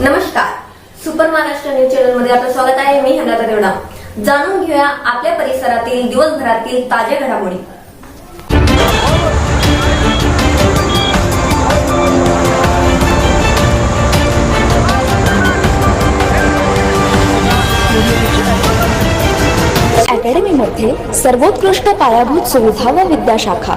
नमस्कार. Super Maharashtra news चॅनलमध्ये आपलं स्वागत आहे. मी हनाता देवडा. जाणून घेऊया आपल्या परिसरातील दिवसभरातील ताज्या घडामोडी. अकॅडमीमध्ये सर्वोत्कृष्ट पायाभूत सुविधा व विद्याशाखा.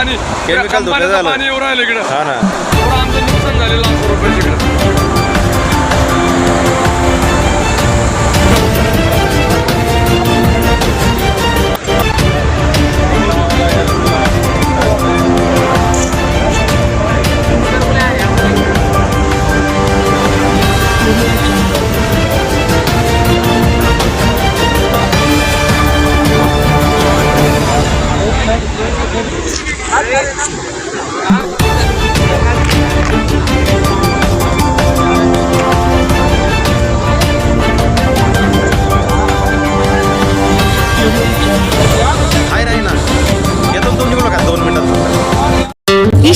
पाणी. कंपनीचं झालं. पाणी येऊ राहिलं इकडं. हा ना. आमचं नुकसान झालेलं लाखो रुपये.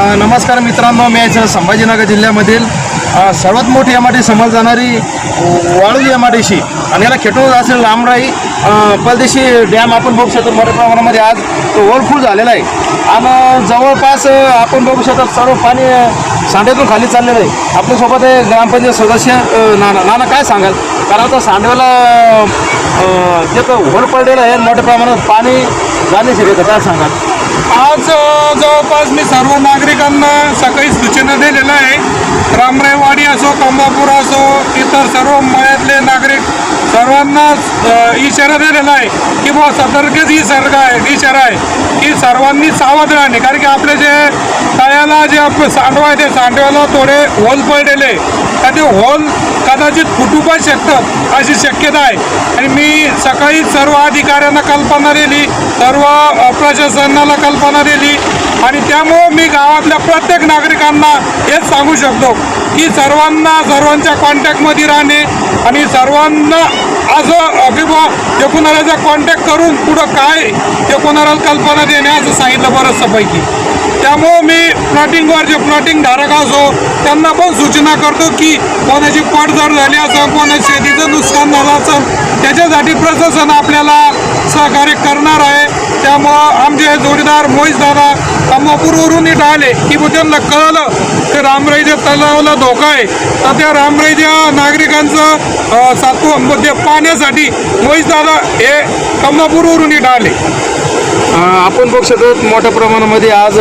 नमस्कार मित्रांनो मी आज संभाजीनगर जिल्ह्यामधील सर्वात मोठी एम आय टी समज जाणारी वाळू एम टी आणि याला खेटून असेल लांबराई परदेशी डॅम आपण बघू शकतो मोठ्या प्रमाणामध्ये आज तो ओव्हरफुल झालेला आहे. आणि जवळपास आपण बघू शकतो सर्व पाणी अ, सांड्यातून खाली चाललेलं आहे. आपल्यासोबत आहे ग्रामपंचायत सदस्य नाना नाना काय सांगाल? कारण आता सांडव्याला जे होल पडलेलं आहे मोठ्या प्रमाणात पाणी जाणे शक्यता काय सांगाल? आज जवळपास मी सर्व नागरिकांना सकाळी सूचना दिलेल्या आहे. रामरायवाडी असो कंबापूर असो इतर सर्व मळ्यातले नागरिक सर्वांना इशारा दिलेला आहे की बुवा सतर्कच इशारा आहे इशारा आहे की सर्वांनी सावध राहणे. कारण की आपले जे तळ्याला जे आपलं सांडवा आहे ते सांडव्याला थोडे होल पडलेले. आणि ते होल कदाचित फुटू पण शकतं अशी शक्यता आहे. आणि मी सकाळी सर्व अधिकाऱ्यांना कल्पना दिली सर्व प्रशासनाला कल्पना दिली आणि त्यामुळं मी गावातल्या प्रत्येक नागरिकांना हेच सांगू शकतो की सर्वांना सर्वांच्या कॉन्टॅक्टमध्ये राहणे आणि सर्वांना असं किंवा जे बुवा ते कॉन्टॅक्ट करून पुढं काय ते कोणाला कल्पना देणे असं सांगितलं बरंचसापैकी त्यामुळं मी प्लॉटिंगवर जे प्लॉटिंग धारक असो त्यांना पण सूचना करतो की कोणाची पडझड झाली असं कोणाच्या शेतीचं नुकसान झालं असं. त्याच्यासाठी प्रशासन आपल्याला सहकार्य करणार आहे. त्यामुळं आमचे जोडीदार मोहित दादा कमापूरवरून इथं आले की त्यांना कळलं की रामराईच्या तलावाला धोका आहे तर त्या रामराईच्या नागरिकांचं अ, सातव म्हणजे पाण्यासाठी मोहित दादा हे कमापूरवरून इथं आले. आपण बघू शकतो मोठ्या प्रमाणामध्ये आज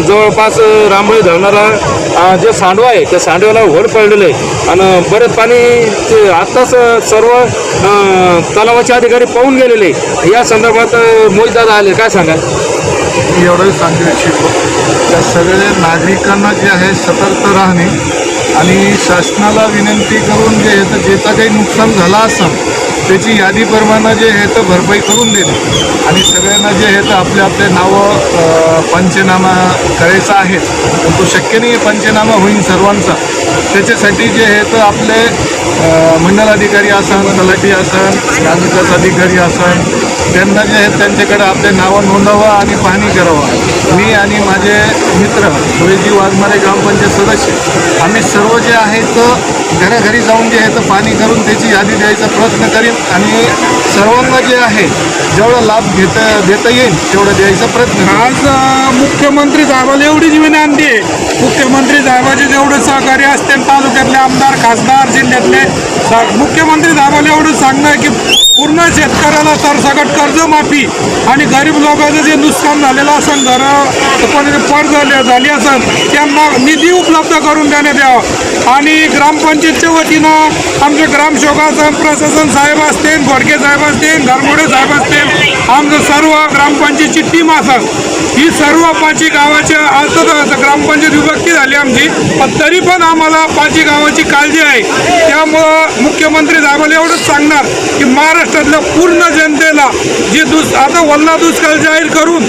जवळपास रांबळी धरणाला जे सांडवा आहे त्या सांडव्याला होड पडलेलं आहे. आणि बरेच पाणी ते आत्ताच सर्व तलावाचे अधिकारी पाहून गेलेले या संदर्भात मोहित आले. काय सांगा मी एवढंच सांगू इच्छितो. त्या सगळ्या नागरिकांना जे आहे सतर्क राहणे आणि शासनाला विनंती करून जे तर ज्याचं काही नुकसान झालं असेल त्याची यादीप्रमाणे जे आहे तर भरपाई करून देणे आणि सगळ्यांना जे आहे तर आपले आपले नावं पंचनामा करायचा आहे. पण तो शक्य नाही आहे पंचनामा होईल सर्वांचा. त्याच्यासाठी जे आहेत तर आपले मंडल मंडलाधिकारी असन तलाठी असन ग्रामविकास अधिकारी असन त्यांना जे आहेत त्यांच्याकडे आपले नावं नोंदवा आणि पाहणी करावं. मी आणि माझे मित्र सुरेशजी वाघमारे ग्रामपंचायत सदस्य आम्ही सर्व जे आहेत घराघरी जाऊन जे आहे तर पाणी करून त्याची यादी द्यायचा प्रयत्न करीन आणि सर्वांना जे आहे जेवढा लाभ घेता देता येईल तेवढा द्यायचा प्रयत्न आज मुख्यमंत्री साहेबाला एवढीच विनंती आहे. मुख्यमंत्री साहेबाचे जेवढं सहकारी असतील तालुक्यातले आमदार खासदार जिल्ह्यातले मुख्यमंत्री साहेबाला एवढं सांगणं आहे की पूर्ण शेतकऱ्याला सरसकट कर्जमाफी आणि गरीब लोकांचं जे नुकसान झालेलं असेल घरं कोणी पड झाले झाली असेल त्यांना निधी उपलब्ध करून देण्यात यावा. आणि ग्रामपंचायतच्या वतीनं आमचे ग्रामसेवक प्रशासन साहेब असतील घोडके साहेब असतील घरमोडे साहेब असतील आमचं सर्व ग्रामपंचायतची टीम असेल ही सर्व पाची गावाच्या अर्थात ग्रामपंचायत विभक्ती झाली आमची. पण तरी पण आम्हाला पाची गावाची काळजी आहे. त्यामुळं मुख्यमंत्री साहेबाला एवढंच सांगणार की महाराष्ट्रातल्या पूर्ण जनतेला जी दुस आता वल्ला दुष्काळ जाहीर करून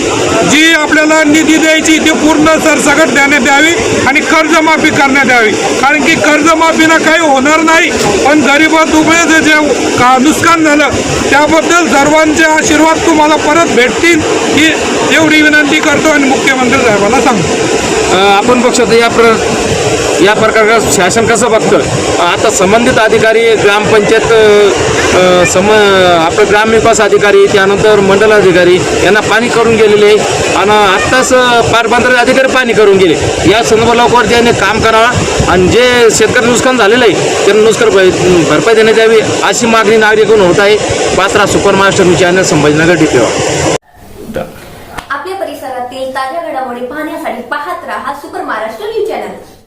जी आपल्याला निधी द्यायची ती पूर्ण सरसकट देण्यात यावी आणि कर्जमाफी करण्यात यावी. कारण की कर्जमाफीनं काही होणार नाही पण गरीबात उभे जे का नुकसान झालं त्याबद्दल सर्वांचे आशीर्वाद तुम्हाला परत भेटतील ही एवढी विनंती करतो आणि मुख्यमंत्री साहेबांना सांगतो. आपण बघू शकतो या प्र या प्रकारचं शासन कसं बघतं? आता संबंधित अधिकारी ग्रामपंचायत सम आपलं ग्रामविकास अधिकारी त्यानंतर मंडल अधिकारी यांना पाणी करून गेलेले आहे. आणि आत्ताच पारबंधारे अधिकारी पाणी करून गेले. या संदर्भात लवकर त्यांनी काम करावं. आणि जे शेतकरी नुकसान झालेलं आहे त्यांना नुकसान भरपाई देण्यात यावी अशी मागणी नागरिकून होत आहे. Patra super Maharashtra news channel Sambhajinagar DPO आपल्या परिसरातील ताज्या घडामोडी पाहण्यासाठी